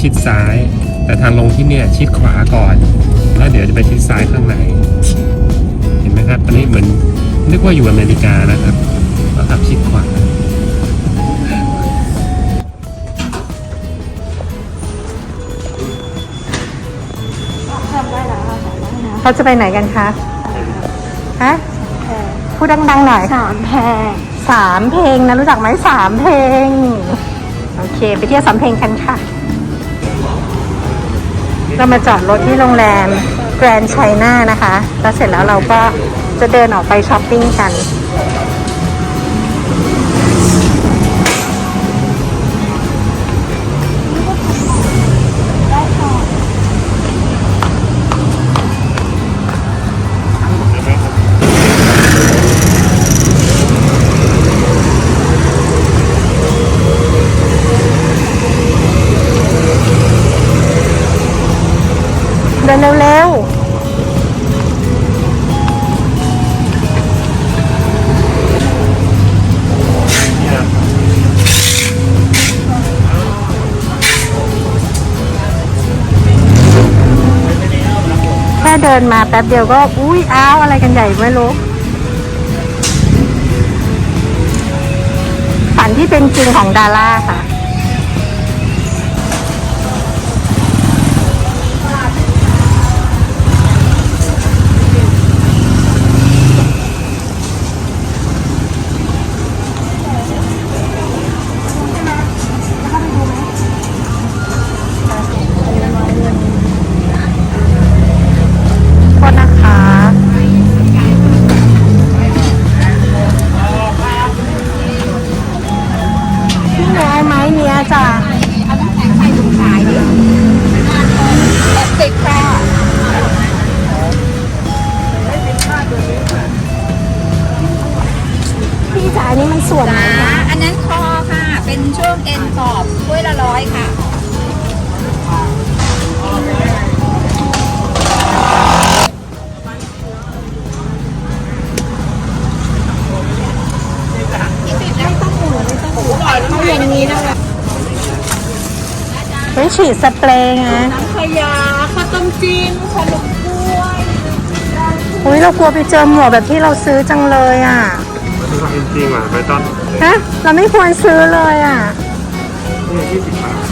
ชิดซ้าย แต่ทางลงที่เนี่ยชิดขวาก่อน แล้วเดี๋ยวจะไปชิดซ้ายข้างในเห็นไหมครับอันนี้เหมือนนึกว่าอยู่อเมริกานะครับก็ขับชิดขวาเราจะไปไหนกันคะฮะพูดดังๆหน่อยสามแพรสามเพลงนะรู้จักไหมสามเพลง โอเค ไปเที่ยวสามเพลงกันค่ะ เรามาจอดรถที่โรงแรมแกรนด์ไชน่านะคะ แล้วเสร็จแล้วเราก็จะเดินออกไปช้อปปิ้งกัน ดินมาแป๊บเดียวก็อุ้ยอ้าวอะไรกันใหญ่ไม่รู้ฝันที่เป็นจริงของดาราค่ะ ไม้เนี้ยจ้ะติดค่ะพี่จ๋าอันนี้มันส่วนไหน จ้าอันนั้นคอค่ะ เป็นช่วงเอ็นขอบถ้วยละร้อยค่ะ เป็นฉีดสเปรย์ไงน้ำขยาข้าวต้มจิ้มขนมกล้วยอุ้ยเรากลัวไปเจอหมวกแบบที่เราซื้อจังเลยอะจริงๆว่ะไปตอนฮะเราไม่ควรซื้อเลยอะนี่ยี่สิบบาท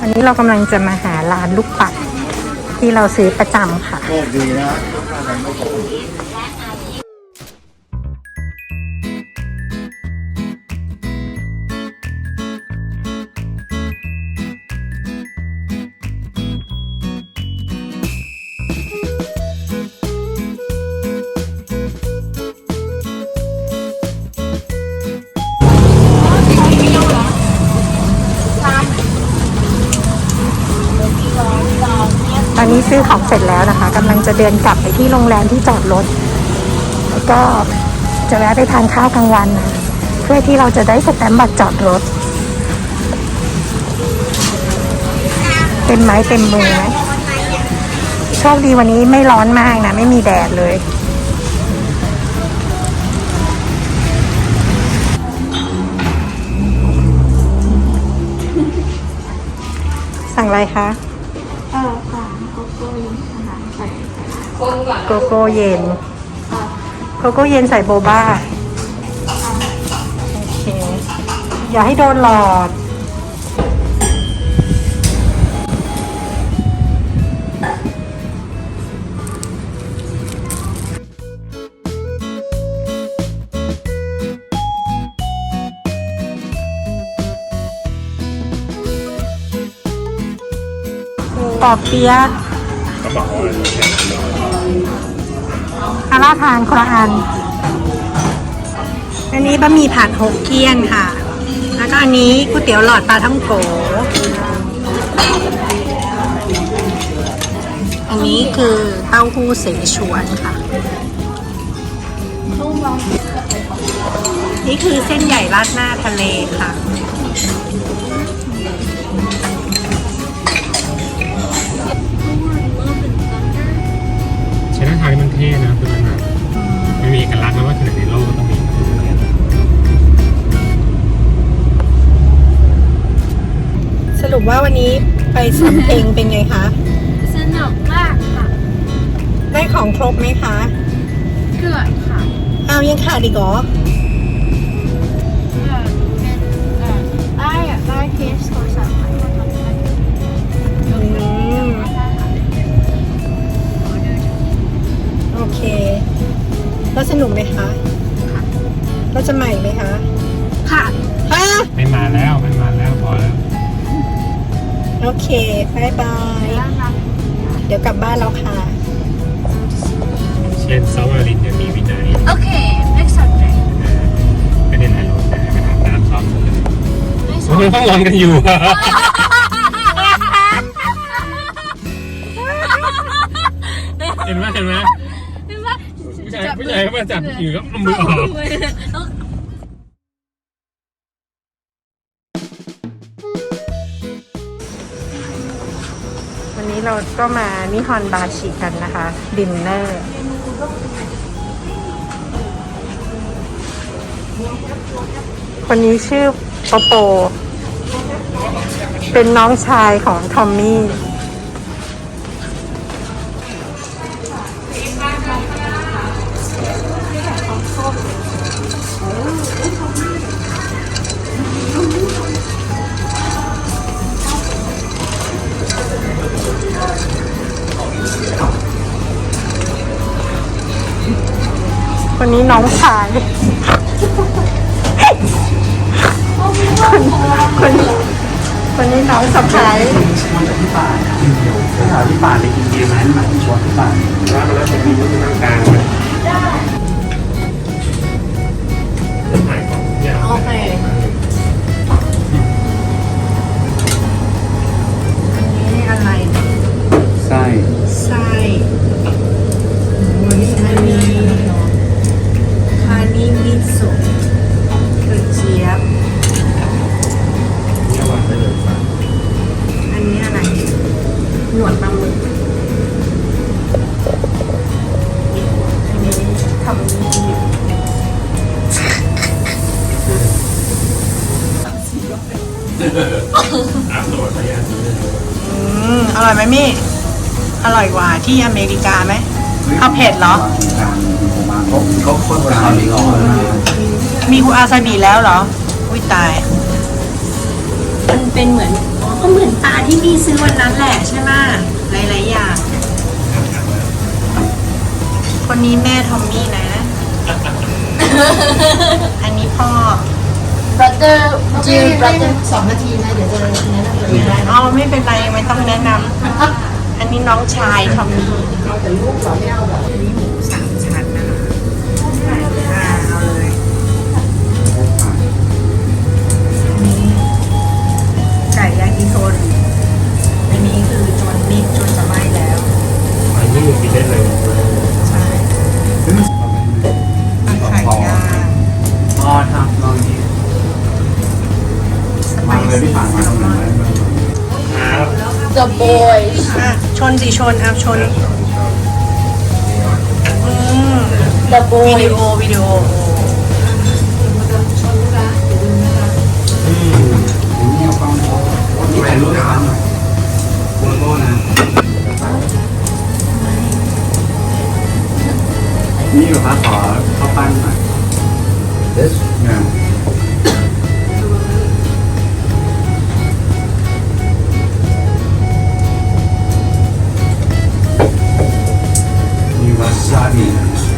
อันนี้เรากำลังจะมาหาร้านลูกปัดที่เราซื้อประจำค่ะโชคดีนะ อนนี้ซื้อของเสร็จแล้วนะคะกำลังจะเดินกลับไปที่โรงแรมที่จอดรถแล้วก็จะแวะไปทานข้าวกลางวันนะเพื่อที่เราจะได้สแตมป์บัตรจอดรถ เต็มไม้เต็มมือไหมโชคดีวันนี้ไม่ร้อนมากนะ ไม่มีแดดเลยสั่งอะไรคะ เออค่ะโกโก้ยอาหารใส่ โกโก้เย็น โกโก้เย็นใส่โบบ้า โอเค อย่าให้โดนหลอด ปอบเปียะ ก็บอกว่าอา ราทานคนละอัน อันนี้บะหมี่ผัดหกเกี้ยนค่ะ แล้วก็อันนี้ก๋วยเตี๋ยวหลอดปลาท่องโก อันนี้คือเต้าหู้เสฉวนค่ะ นี่คือเส้นใหญ่ราดหน้าทะเลค่ะใช้หน้าทางนี่มันเท่นะคือมัน แบบไม่มีเอกลักษณ์นะว่าที่ไหนในโลกก็ต้องมีปว่าวันนี้ไปสำเพ็งเป็นไงคะ สนุกมากค่ะ ได้ของครบไหมคะ เกือบค่ะอ้าวยังขาดอีกเหรอเกือบเป็นเอ่อได้อะได้เคสโทรศัพท์มาทำได้อืม โอเค แล้วสนุกไหมคะแล้วจะใหม่ไหมคะค่ะฮะไม่มาแล้วไม่มาแล้วพอแล้ว โอเคบายบาย เดี๋ยวกลับบ้านแล้วค่ะ เช่นซาวารินเนี่ยมีวินัยโอเค next subject เออไม่ได้ถ่ายรูปแต่ไปอาบน้ำซ้อมเลย next โอ้ยต้องร้อนกันอยู่ เห็นไหมเห็นไหม ผู้ชายผู้ชายเขามาจับอยู่ก็เอามือออกวันนี้เราก็มานิฮอนบาชิกันนะคะ ดินเนอร์ คนนี้ชื่อโปโป เป็นน้องชายของทอมมี่ คนนี้น้องชาย คนคนคนนี้น้องสะพ้ายถามที่ป่าไปกินเบียร์ไหมหมายถึงชวนพี่ป่าว่าแล้วจะมีที่นั่งกลาง อร่อยกว่าที่อเมริกาไหมเอาเผ็ดเหรอ เขาเขาคนโบราณมีก่อนมีคูอาซาบิแล้วเหรอ อุ้ยตาย มันเป็นเหมือนอ๋อก็เหมือนปลาที่พี่ซื้อวันนั้นแหละใช่ไหมหลายๆอย่าง คนนี้แม่ทอมมี่นะ อันนี้พ่อ brother dear brother สองนาทีนะ เดี๋ยวจะแนะนำตัวเองได้นะอ๋อไม่เป็นไรไม่ต้องแนะนำ อันนี้น้องชายทอมมี่เอาแต่ลูกเหรอไม่เอาเหรออันนี้หมูสามชั้นนะคะอ่าเอาเลยอันนี้ไก่ยากิโทนอันนี้คือจนนิ่จนจะไหม้แล้ว อันนี้กินได้เลยใช่ไข่ย่างอ๋อทำลองนี้สไปมาเลยซี่ผ่านมาลทำมไมอนครับ the boys อะชนสิชนอะชน อืม the วิ boys ดีโอวิดีโออืมนี่เอาฟังนี่ถ่ายรูปให้ฟังหน่อยโมโม่นะนี่เหรอครับขอข้าวปั้นหน่อย This เนี่ยมีวาซาบินะ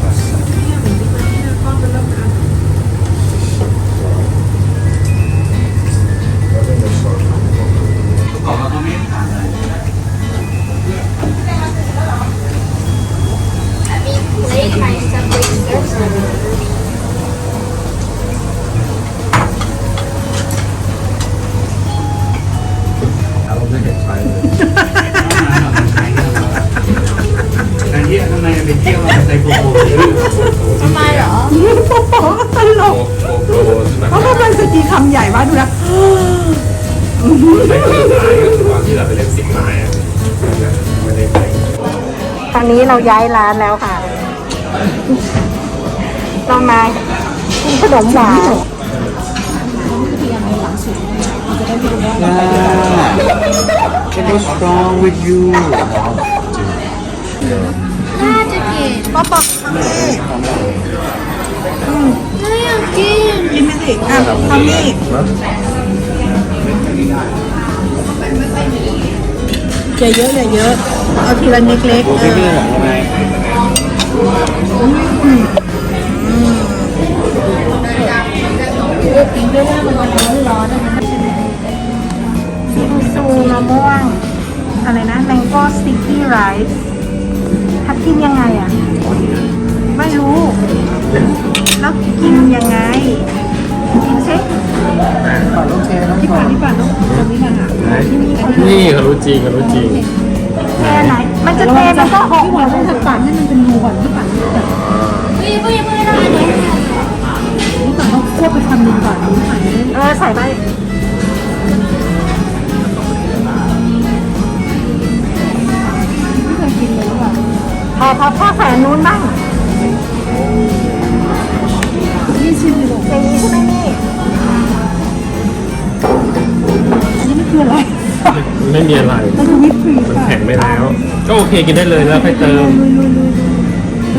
ไปเที่ยวใส่โกโก้ทำไมเหรอตลกโกโปรใช่ไหมเพราะว่ามันสกีคำใหญ่มากดูนะไม่เคยขายก็คือตอนที่เราไปเล่นสิงห์ไม้อะไม่ได้ไปตอนนี้เราย้ายร้านแล้วค่ะ เรามากินขนมหวาน Yeah. What's wrong with you? น่าจะกินป๊อปป๊อปน่าอยากกินกินไปสิอะทำนี่อย่าเยอะอย่าเยอะเอาทีละเล็กๆโอ้เอพี่อพี่บอกทำไมซูมะม่วงอะไรนะ mango sticky rice ทับกิ นยังไงอะ ไม่รู้ แล้วกินยังไง กินเช็คที่ป่านที่ป่านต้องตรงนี้มาหานี่เขารู้จริงเขารู้จริงแค่ไหน มันจะเทมันก็หกหมดเลยป่านให้มันเป็นรูก่อนที่ป่านเฮ้ยเฮ้ยเฮ้ยได้เลยที่ป่านต้องควบไปคำนึงก่อนนี่ป่านเออใส่ไป พอพอพ่อใส่อันนู้นบ้างนี่ชิมดูอย่างนี้ใช่ไหมนี่ อันนี้มันคืออะไร ไม่มีอะไร มันคือวิปครีมมันแข็งไปแล้ว ก็โอเคกินได้เลยแล้วค่อยเติมลุยลุยลุย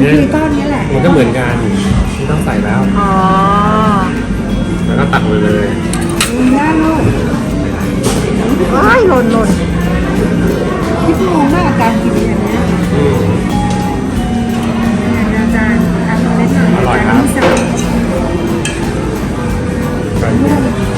ลุยคือก้อนนี้แหละ มันก็เหมือนกันไม่ต้องใส่แล้ว อ๋อ แล้วก็ตักเลยเลยลุยได้ลูกว้ายหล่นหล่นคิดงงมากกับการกินอย่างเนี้ อร่อยครับ